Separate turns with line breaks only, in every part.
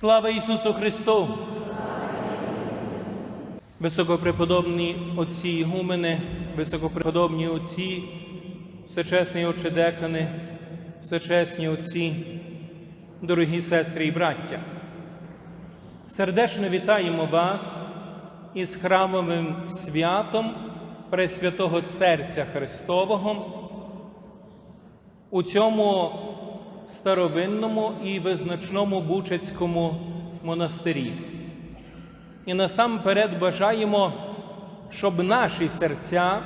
Слава Ісусу Христу! Високопреподобні отці Ігумени, високопреподобні отці, всечесні очедекани, всечесні отці, дорогі сестри і браття. Сердечно вітаємо вас із храмовим святом Пресвятого Серця Христового у цьому старовинному і визначному Бучацькому монастирі. І насамперед бажаємо, щоб наші серця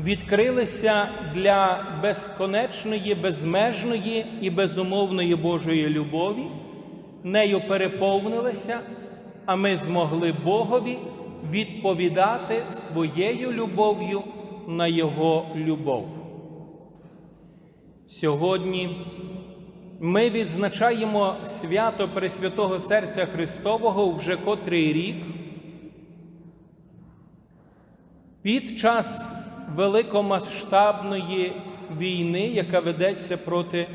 відкрилися для безконечної, безмежної і безумовної Божої любові, нею переповнилися, а ми змогли Богові відповідати своєю любов'ю на Його любов. Сьогодні ми відзначаємо свято Пресвятого Серця Христового вже котрий рік. Під час великомасштабної війни, яка ведеться проти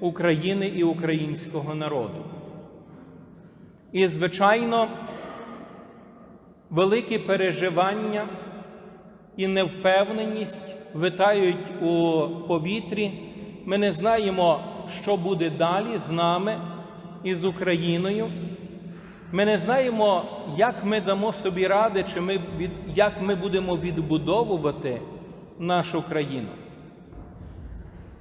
України і українського народу. І, звичайно, великі переживання і невпевненість витають у повітрі. Ми не знаємо, що буде далі з нами і з Україною. Ми не знаємо, як ми дамо собі ради, чи ми як ми будемо відбудовувати нашу країну.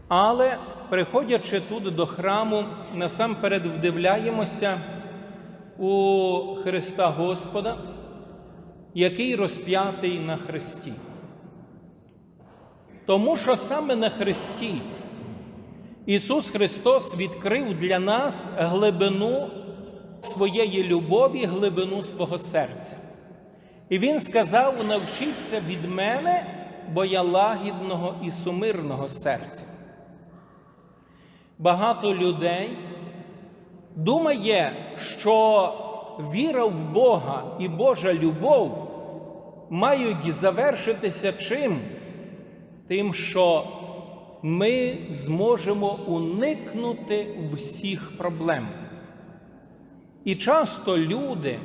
Але, приходячи тут до храму, насамперед вдивляємося у Христа Господа, який розп'ятий на Христі. Тому що саме на Христі Ісус Христос відкрив для нас глибину своєї любові, глибину свого серця. І Він сказав: навчіться від мене, бо я лагідного і сумирного серця. Багато людей думає, що віра в Бога і Божа любов мають завершитися чим? Тим, що ми зможемо уникнути всіх проблем. І часто люди,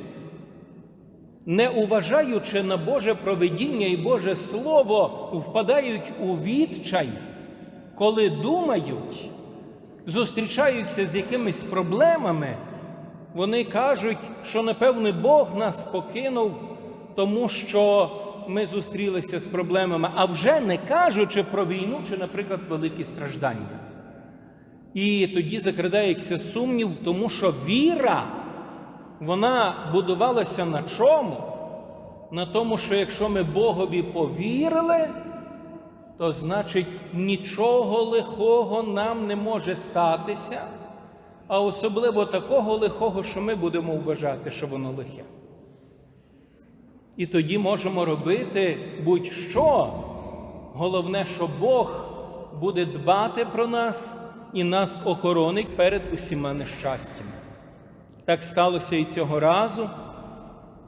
не уважаючи на Боже проведіння і Боже Слово, впадають у відчай, коли думають, зустрічаються з якимись проблемами, вони кажуть, що напевне Бог нас покинув, тому що ми зустрілися з проблемами, а вже не кажучи про війну чи, наприклад, великі страждання. І тоді закрадається сумнів, тому що віра, вона будувалася на чому? На тому, що якщо ми Богові повірили, то значить нічого лихого нам не може статися, а особливо такого лихого, що ми будемо вважати, що воно лихе. І тоді можемо робити будь-що. Головне, що Бог буде дбати про нас і нас охоронить перед усіма нещастями. Так сталося і цього разу,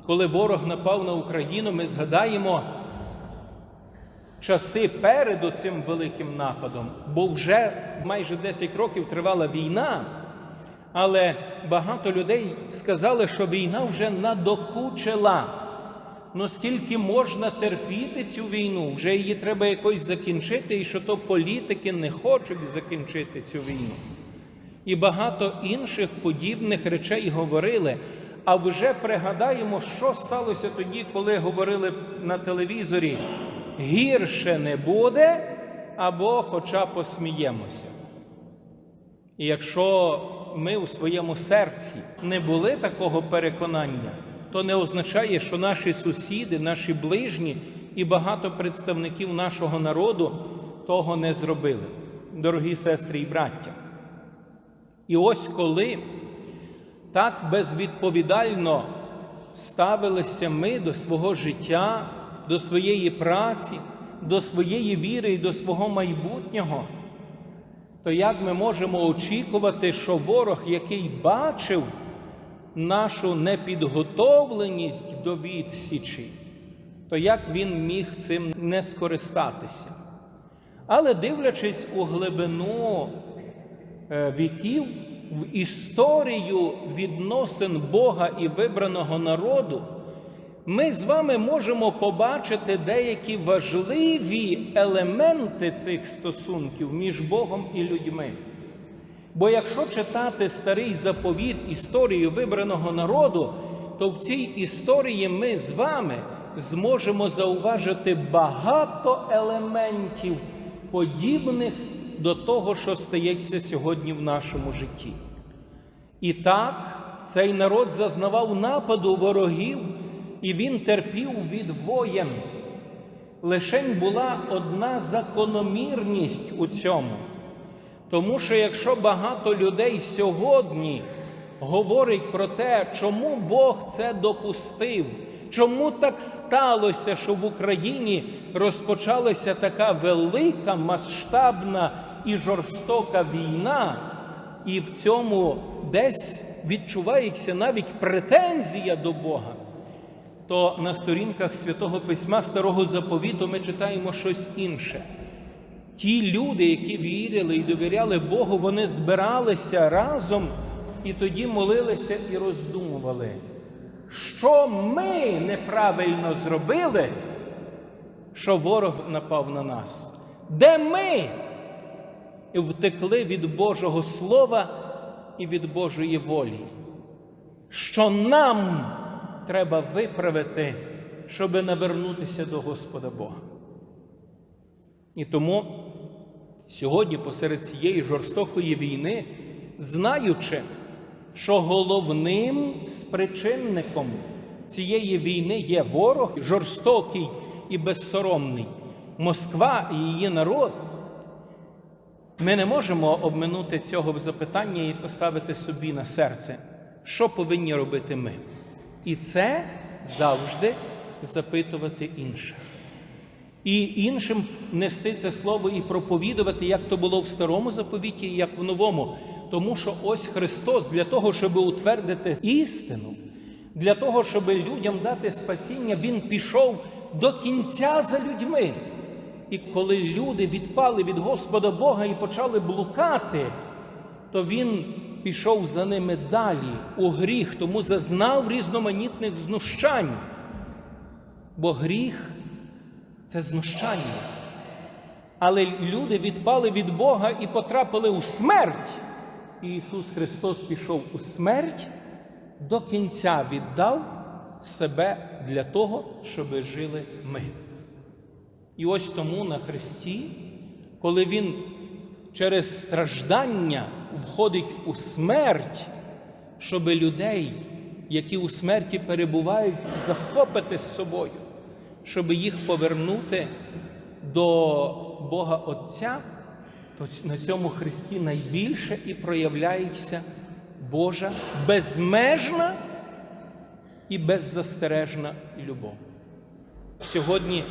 коли ворог напав на Україну, ми згадаємо часи перед цим великим нападом, бо вже майже 10 років тривала війна. Але багато людей сказали, що війна вже надокучила. Ну скільки можна терпіти цю війну, вже її треба якось закінчити, і що то політики не хочуть закінчити цю війну. І багато інших подібних речей говорили. А вже пригадаємо, що сталося тоді, коли говорили на телевізорі: гірше не буде, або хоча посміємося. І якщо ми у своєму серці не були такого переконання, то не означає, що наші сусіди, наші ближні і багато представників нашого народу того не зробили, дорогі сестри і браття. І ось коли так безвідповідально ставилися ми до свого життя, до своєї праці, до своєї віри і до свого майбутнього, то як ми можемо очікувати, що ворог, який бачив, нашу непідготовленість до відсічі, то як він міг цим не скористатися? Але дивлячись у глибину е, віків, в історію відносин Бога і вибраного народу, ми з вами можемо побачити деякі важливі елементи цих стосунків між Богом і людьми. Бо якщо читати старий заповіт історію вибраного народу, то в цій історії ми з вами зможемо зауважити багато елементів, подібних до того, що стається сьогодні в нашому житті. І так, цей народ зазнавав нападу ворогів, і він терпів від воєн. Лишень була одна закономірність у цьому. Тому що якщо багато людей сьогодні говорить про те, чому Бог це допустив, чому так сталося, що в Україні розпочалася така велика, масштабна і жорстока війна, і в цьому десь відчувається навіть претензія до Бога, то на сторінках святого письма Старого Заповіту ми читаємо щось інше. Ті люди, які вірили і довіряли Богу, вони збиралися разом і тоді молилися і роздумували, що ми неправильно зробили, що ворог напав на нас, де ми? Втекли від Божого Слова і від Божої волі, що нам треба виправити, щоб навернутися до Господа Бога. І тому сьогодні, посеред цієї жорстокої війни, знаючи, що головним спричинником цієї війни є ворог, жорстокий і безсоромний, Москва і її народ, ми не можемо обминути цього запитання і поставити собі на серце, що повинні робити ми. І це завжди запитувати інших і іншим нести це слово і проповідувати, як то було в старому заповіті, і як в новому. Тому що ось Христос для того, щоб утвердити істину, для того, щоб людям дати спасіння, Він пішов до кінця за людьми. І коли люди відпали від Господа Бога і почали блукати, то Він пішов за ними далі у гріх, тому зазнав різноманітних знущань. Бо гріх це знущання. Але люди відпали від Бога і потрапили у смерть. І Ісус Христос пішов у смерть, до кінця віддав себе для того, щоб жили ми. І ось тому на Христі, коли Він через страждання входить у смерть, щоб людей, які у смерті перебувають, захопити з собою щоб їх повернути до Бога Отця, то на цьому Христі найбільше і проявляється Божа безмежна і беззастережна любов. Сьогодні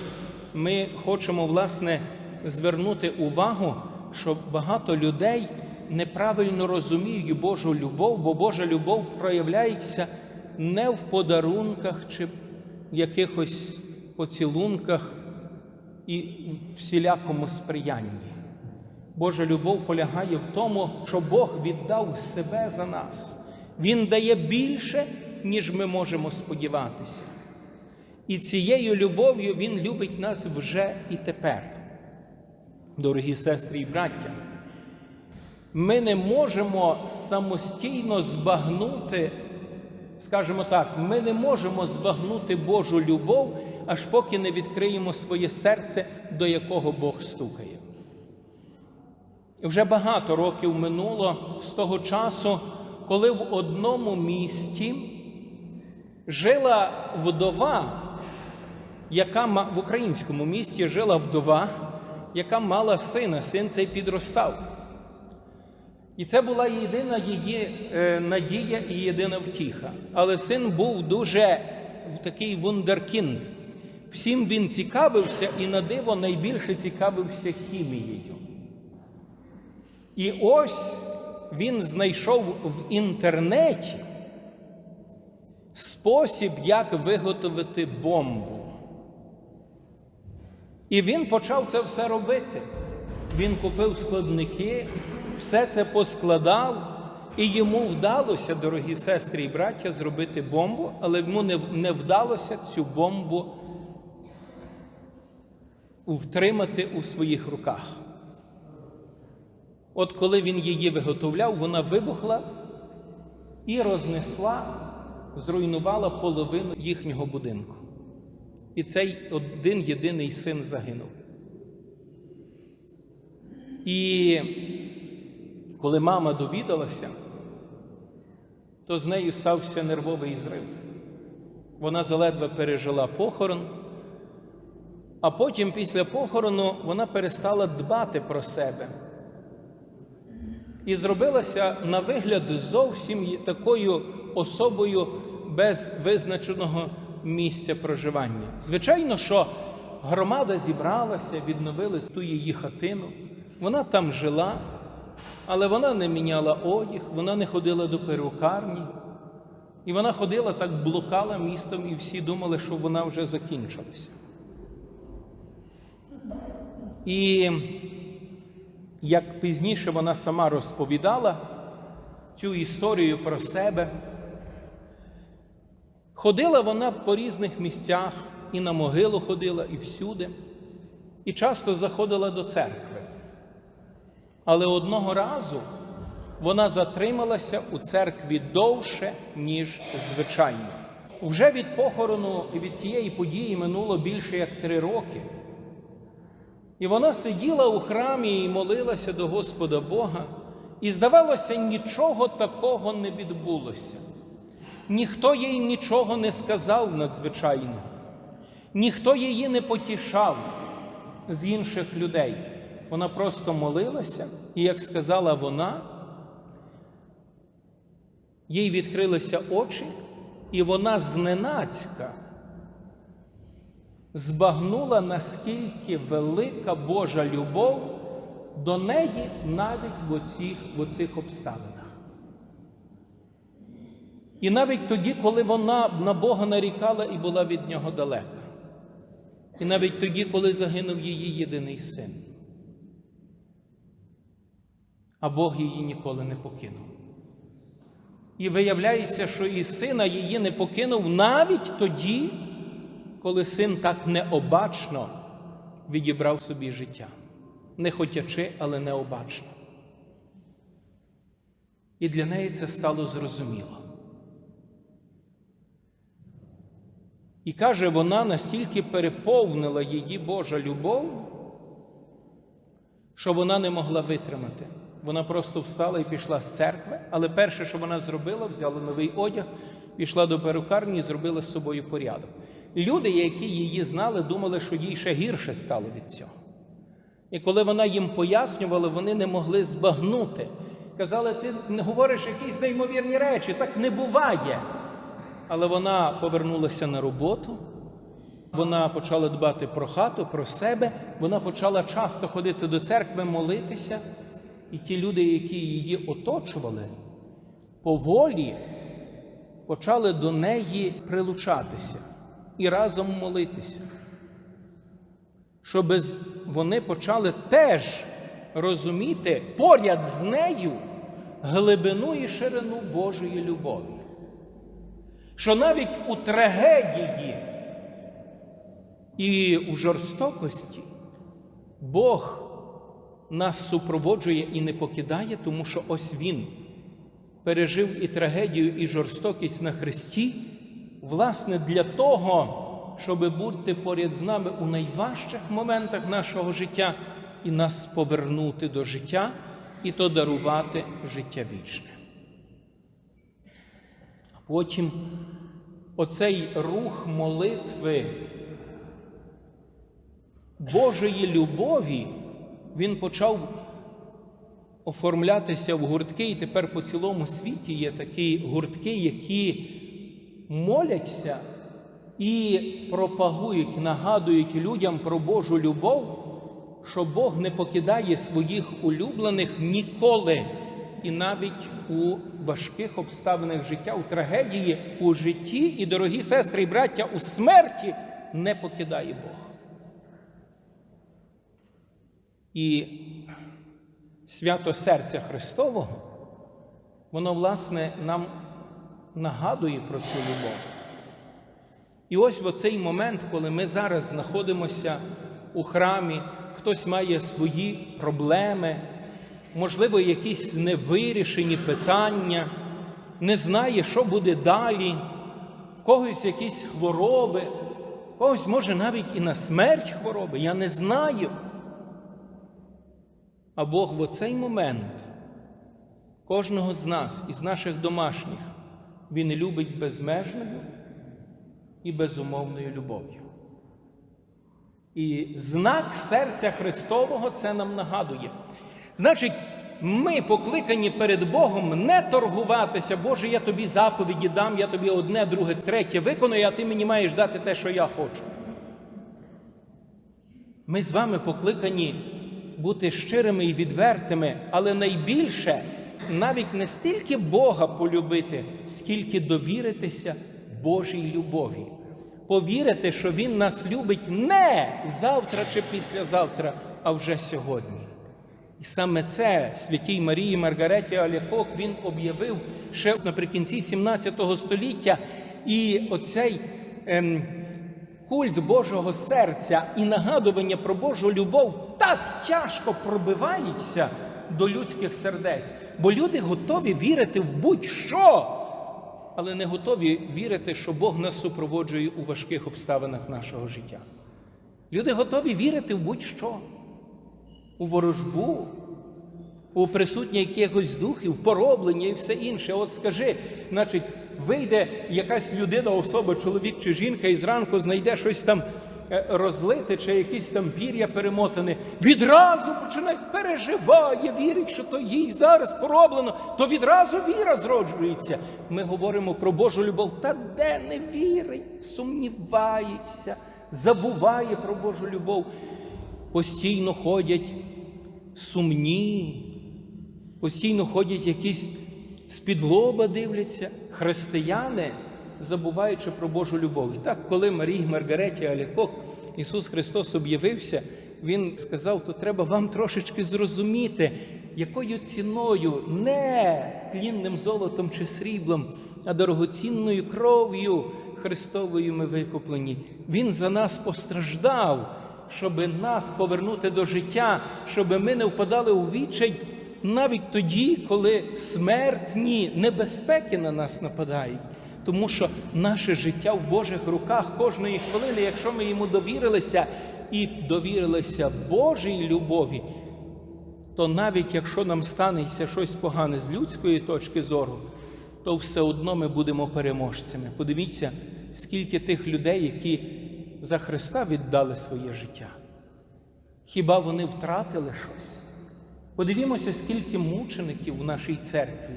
ми хочемо, власне, звернути увагу, що багато людей неправильно розуміють Божу любов, бо Божа любов проявляється не в подарунках чи якихось поцілунках і всілякому сприянні. Божа любов полягає в тому, що Бог віддав себе за нас. Він дає більше, ніж ми можемо сподіватися. І цією любов'ю Він любить нас вже і тепер. Дорогі сестри і браття, ми не можемо самостійно збагнути, скажімо так, ми не можемо збагнути Божу любов аж поки не відкриємо своє серце, до якого Бог стукає. Вже багато років минуло з того часу, коли в одному місті жила вдова, яка в українському місті жила вдова, яка мала сина, син цей підростав. І це була єдина її е, надія і єдина втіха. Але син був дуже такий вундеркінд. Всім він цікавився і на диво найбільше цікавився хімією. І ось він знайшов в інтернеті спосіб, як виготовити бомбу. І він почав це все робити. Він купив складники, все це поскладав І йому вдалося, дорогі сестри і браття, зробити бомбу, але йому не, вдалося цю бомбу втримати у своїх руках. От коли він її виготовляв, вона вибухла і рознесла, зруйнувала половину їхнього будинку. І цей один єдиний син загинув. І коли мама довідалася, то з нею стався нервовий зрив. Вона заледве пережила похорон, а потім, після похорону, вона перестала дбати про себе і зробилася на вигляд зовсім такою особою без визначеного місця проживання. Звичайно, що громада зібралася, відновили ту її хатину, вона там жила, але вона не міняла одяг, вона не ходила до перукарні. І вона ходила так, блукала містом, і всі думали, що вона вже закінчилася. І як пізніше вона сама розповідала цю історію про себе, ходила вона по різних місцях, і на могилу ходила, і всюди, і часто заходила до церкви. Але одного разу вона затрималася у церкві довше, ніж звичайно. Вже від похорону і від тієї події минуло більше як три роки. І вона сиділа у храмі і молилася до Господа Бога, і, здавалося, нічого такого не відбулося. Ніхто їй нічого не сказав надзвичайно, ніхто її не потішав з інших людей. Вона просто молилася, і, як сказала вона, їй відкрилися очі, і вона зненацька збагнула, наскільки велика Божа любов до неї навіть в оцих, в оцих обставинах. І навіть тоді, коли вона на Бога нарікала і була від нього далека. І навіть тоді, коли загинув її єдиний син. А Бог її ніколи не покинув. І виявляється, що і сина її не покинув навіть тоді, коли син так необачно відібрав собі життя, не хотячи, але необачно. І для неї це стало зрозуміло. І каже, вона настільки переповнила її Божа любов, що вона не могла витримати. Вона просто встала і пішла з церкви, але перше, що вона зробила, взяла новий одяг, пішла до перукарні і зробила з собою порядок. Люди, які її знали, думали, що їй ще гірше стало від цього. І коли вона їм пояснювала, вони не могли збагнути. Казали, ти не говориш якісь неймовірні речі, так не буває. Але вона повернулася на роботу, вона почала дбати про хату, про себе, вона почала часто ходити до церкви, молитися. І ті люди, які її оточували, поволі почали до неї прилучатися і разом молитися, щоб вони почали теж розуміти поряд з нею глибину і ширину Божої любові. Що навіть у трагедії і у жорстокості Бог нас супроводжує і не покидає, тому що ось Він пережив і трагедію, і жорстокість на Христі, власне, для того, щоб бути поряд з нами у найважчих моментах нашого життя і нас повернути до життя і то дарувати життя вічне. Потім оцей рух молитви Божої любові він почав оформлятися в гуртки, і тепер по цілому світі є такі гуртки, які моляться і пропагують, нагадують людям про Божу любов, що Бог не покидає своїх улюблених ніколи. І навіть у важких обставинах життя, у трагедії, у житті, і, дорогі сестри і браття, у смерті не покидає Бог. І свято серця Христового, воно, власне, нам нагадує про цю любов. І ось в оцей момент, коли ми зараз знаходимося у храмі, хтось має свої проблеми, можливо, якісь невирішені питання, не знає, що буде далі, когось якісь хвороби, когось може навіть і на смерть хвороби, я не знаю. А Бог в оцей момент кожного з нас із наших домашніх Він любить безмежною і безумовною любов'ю. І знак серця Христового це нам нагадує. Значить, ми покликані перед Богом не торгуватися, Боже, я тобі заповіді дам, я тобі одне, друге, третє виконую, а ти мені маєш дати те, що я хочу. Ми з вами покликані бути щирими і відвертими, але найбільше навіть не стільки Бога полюбити, скільки довіритися Божій любові. Повірити, що Він нас любить не завтра чи післязавтра, а вже сьогодні. І саме це святій Марії Маргареті Алякок він об'явив ще наприкінці 17 століття. І оцей ем, культ Божого серця і нагадування про Божу любов так тяжко пробиваються до людських сердець, бо люди готові вірити в будь-що, але не готові вірити, що Бог нас супроводжує у важких обставинах нашого життя. Люди готові вірити в будь-що, у ворожбу, у присутнє якихось духів, пороблення і все інше. От скажи, значить, вийде якась людина, особа, чоловік чи жінка, і зранку знайде щось там розлите, чи якісь там пір'я перемотане, відразу починає переживає, вірить, що то їй зараз пороблено, то відразу віра зроджується. Ми говоримо про Божу любов, та де не вірить, сумнівається, забуває про Божу любов. Постійно ходять сумні, постійно ходять якісь з-під лоба дивляться, християни, забуваючи про Божу любов. І так, коли Марії Маргареті Алякок Ісус Христос об'явився, Він сказав, то треба вам трошечки зрозуміти, якою ціною не тлінним золотом чи сріблом, а дорогоцінною кров'ю Христовою ми викуплені. Він за нас постраждав, щоб нас повернути до життя, щоб ми не впадали у відчай навіть тоді, коли смертні небезпеки на нас нападають. Тому що наше життя в Божих руках кожної хвилини, якщо ми йому довірилися і довірилися Божій любові, то навіть якщо нам станеться щось погане з людської точки зору, то все одно ми будемо переможцями. Подивіться, скільки тих людей, які за Христа віддали своє життя. Хіба вони втратили щось? Подивімося, скільки мучеників в нашій церкві.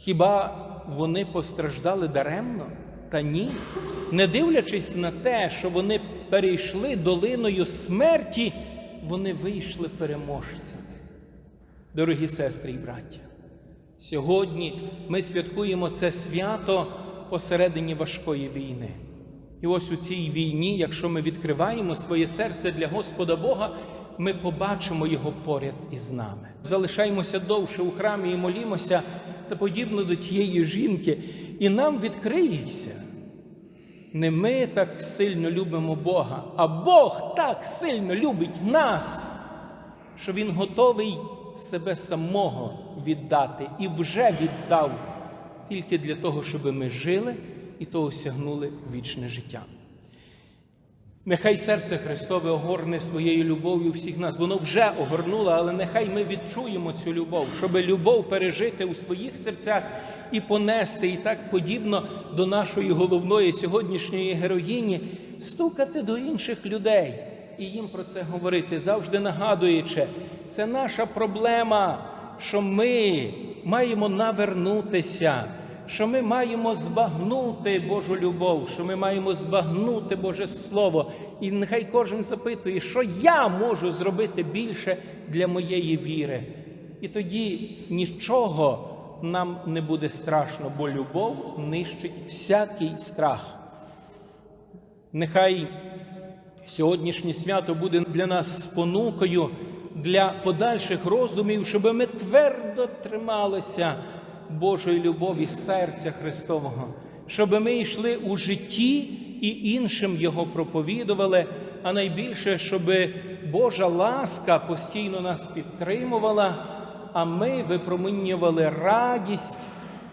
Хіба вони постраждали даремно? Та ні. Не дивлячись на те, що вони перейшли долиною смерті, вони вийшли переможцями. Дорогі сестри і браття, сьогодні ми святкуємо це свято посередині важкої війни. І ось у цій війні, якщо ми відкриваємо своє серце для Господа Бога, ми побачимо Його поряд із нами. Залишаємося довше у храмі і молімося та подібно до тієї жінки, і нам відкриється. Не ми так сильно любимо Бога, а Бог так сильно любить нас, що Він готовий себе самого віддати і вже віддав тільки для того, щоб ми жили і то осягнули вічне життя. Нехай серце Христове огорне своєю любов'ю всіх нас. Воно вже огорнуло, але нехай ми відчуємо цю любов, щоб любов пережити у своїх серцях і понести, і так подібно до нашої головної сьогоднішньої героїні, стукати до інших людей і їм про це говорити, завжди нагадуючи, це наша проблема, що ми маємо навернутися що ми маємо збагнути Божу любов, що ми маємо збагнути Боже Слово. І нехай кожен запитує, що я можу зробити більше для моєї віри. І тоді нічого нам не буде страшно, бо любов нищить всякий страх. Нехай сьогоднішнє свято буде для нас спонукою для подальших роздумів, щоб ми твердо трималися Божої любові серця Христового, щоб ми йшли у житті і іншим Його проповідували, а найбільше, щоб Божа ласка постійно нас підтримувала, а ми випромінювали радість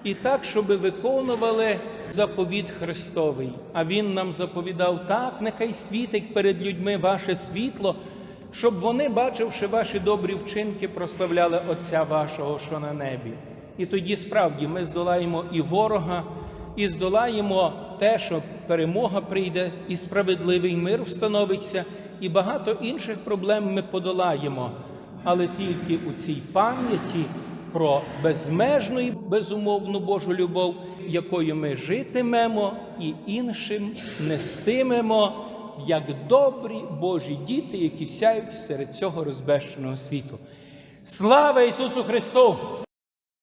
і так, щоб виконували заповіт Христовий. А Він нам заповідав так, нехай світить перед людьми ваше світло, щоб вони, бачивши ваші добрі вчинки, прославляли Отця вашого, що на небі. І тоді справді ми здолаємо і ворога, і здолаємо те, що перемога прийде, і справедливий мир встановиться, і багато інших проблем ми подолаємо. Але тільки у цій пам'яті про безмежну і безумовну Божу любов, якою ми житимемо і іншим нестимемо, як добрі Божі діти, які сяють серед цього розбещеного світу. Слава Ісусу Христу!